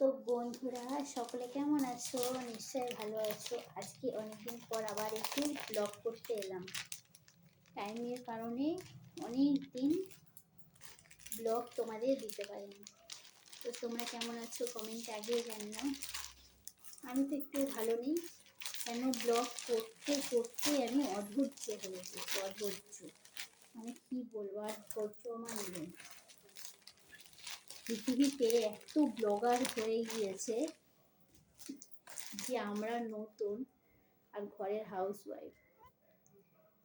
তো বন্ধুরা, সকলে কেমন আছো? নিশ্চয়ই ভালো আছো। আজকে অনেকদিন পর আবার একটু ব্লগ করতে এলাম। টাইমের কারণে অনেক দিন ব্লগ তোমাদের দিতে পারিনি। তো তোমরা কেমন আছো? কমেন্টে আগে জানিও। আমি তো একটু ভালো নেই। কেন ব্লগ করতে করতে আমি অধৈর্য হয়ে গেছি, অধৈর্য। মানে কি বলব? আর ধৈর্য আমার নেই। পৃথিবীতে এত ব্লগার হয়ে গিয়েছে যে আমরা নতুন আর ঘরের হাউস ওয়াইফ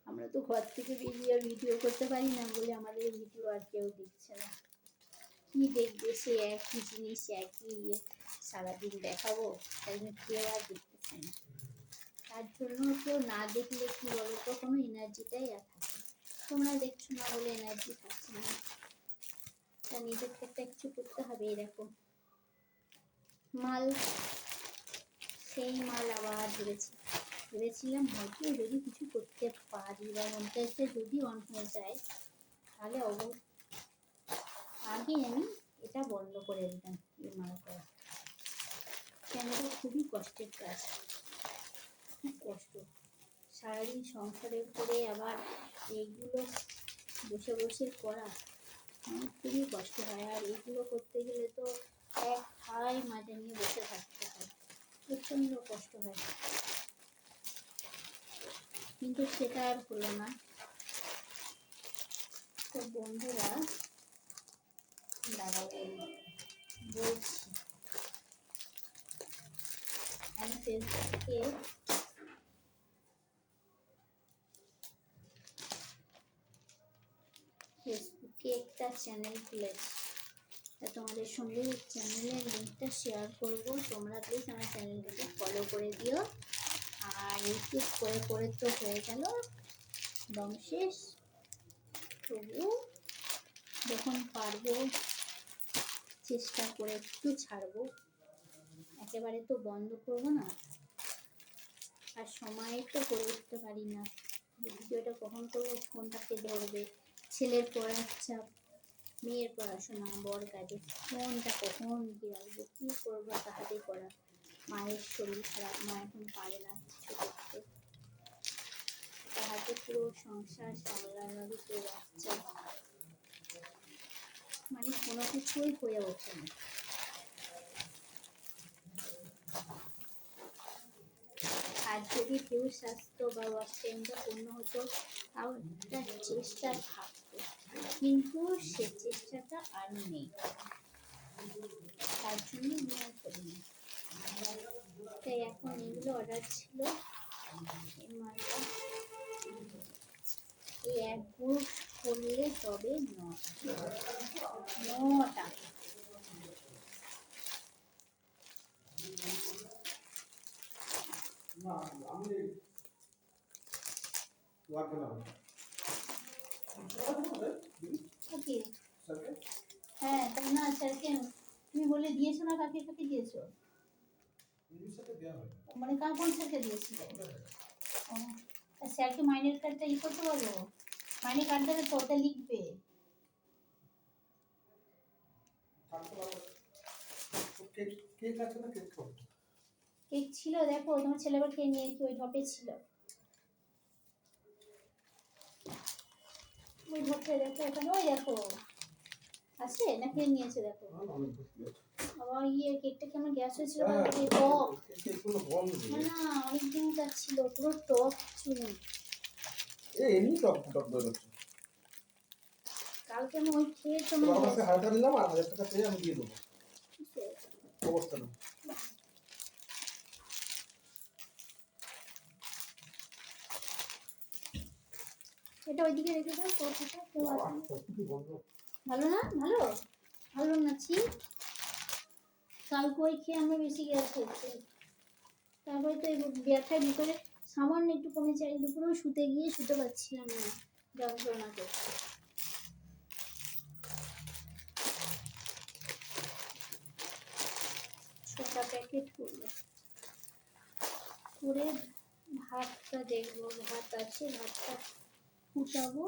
আমরা তো ঘর থেকে বেরিয়ে ভিডিও করতে পারি না বলে আমাদের ভিডিও আর কেউ দিচ্ছে না। কি দেখবে সে একই জিনিস, একই ইয়ে সারাদিন দেখাবো? তাই জন্য কেউ আর দেখতেছে না। তার জন্য কেউ না দেখলে কি তো কোনো এনার্জিটাই আর থাকে তোমরা দেখছ না বলে এনার্জি থাকছে না। তা নিজের থেকে কিছু করতে হবে, এরকম। মাল, সেই মাল আবার ধরেছি ভেবেছিলাম হয়তো যদি কিছু করতে পারি বা মনটাতে যদি অন হয়ে যায়, তাহলে অব আগে আমি এটা বন্ধ করে দিতাম, এই মাল করা। কেন খুবই কষ্টের কাজ, খুব কষ্ট। সারাদিন সংসারের করে আবার এইগুলো বসে বসে করা খুবই কষ্ট হয় আর এগুলো করতে গেলে তো এক হাই মাঝে নিয়ে বসে থাকতে হয়। প্রচণ্ড কষ্ট হয়। কিন্তু সেটা আর হলো না। তো বন্ধুরা, দাঁড়াও বলছি। আমি ফেসবুকে একটা চ্যানেল খুলেছি তা তোমাদের সঙ্গে চ্যানেলের লিঙ্কটা শেয়ার করব। তোমরা প্লিজ আমার চ্যানেলটাকে ফলো করে দিও। আর ইউটিউব করে করে তো হয়ে গেল। দম তবু যখন পারব, চেষ্টা করে একটু ছাড়বো। একেবারে তো বন্ধ করব না। আর সময় তো করে উঠতে পারি না। ভিডিওটা কখন করব? ফোনটাকে ধরবে। ছেলের পড়ার চাপ। মেয়ের পড়াশোনা বর কাজে মনটা কখন কি রাখব কী করব তাহাতে করা মায়ের শরীর খারাপ, মা এখন পারে না কিছু করতে। তাহাতে পুরো সংসার সামলানোর ভিতরে বাচ্চা মানে কোনো কিছুই হয়ে ওঠে না। আর যদি কেউ স্বাস্থ্য বা ওয়াশটাইমটা পূর্ণ হতো, তাও একটা চেষ্টা থাকতো কিন্তু সে চেষ্টাটা আর নেই। তার জন্য আর করিনি তাই এখন এগুলো অর্ডার ছিল। এই এই এক গ্রুপ করলে তবে নটা। নটা না আমি ওয়ার্ড বানাবো ওকে স্যারকে হ্যাঁ তাই না স্যারকে তুমি বলে দিয়েছ না কাকে কাকে দিয়েছ? মানে কার কোন স্যারকে দিয়েছিলে? ও স্যারকে মাইনের কার্ডটা ই করতে বলো। মাইনে কার্ড দেবে তো ওটা লিখবে। কেক ছিল দেখো তোমার ছেলে আবার খেয়ে নিয়ে কি ওই ঢপে ছিল? ওই ঢপে দেখো ওখানে ওই দেখো। আছে? না খেয়ে নিয়েছে দেখো। আবার ইয়ে কেকটা কেমন গ্যাস হয়েছিল হ্যাঁ, কেকগুলো বন্ধ না না অনেক দিন যাচ্ছিল পুরো টক চুন এমনি টক টক বেরোচ্ছে কালকে আমি ওই খেয়ে তোমার টাকা দিলাম আর হাজার টাকা পেয়ে আমি দিয়ে দেবো। অবস্থা না এটা ওইদিকে রেখে দাও কৌটাটা কেউ আসবে ভালো না? ভালো? ভালো না ছি কালকে খেয়ে আমরা বেশি গ্যাস হচ্ছে। তারপরে তো এই ব্যথার ভিতরে সামান্য একটু কমেছে, আর দুপুরেও শুতে গিয়ে শুতে পারছিলাম না, যন্ত্রণা করছে। ছটা প্যাকেট করল। করে ভাতটা দেখব, ভাত আছে, ভাতটা ফুটাবো।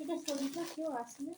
এটা শরীরটা কেউ আসলে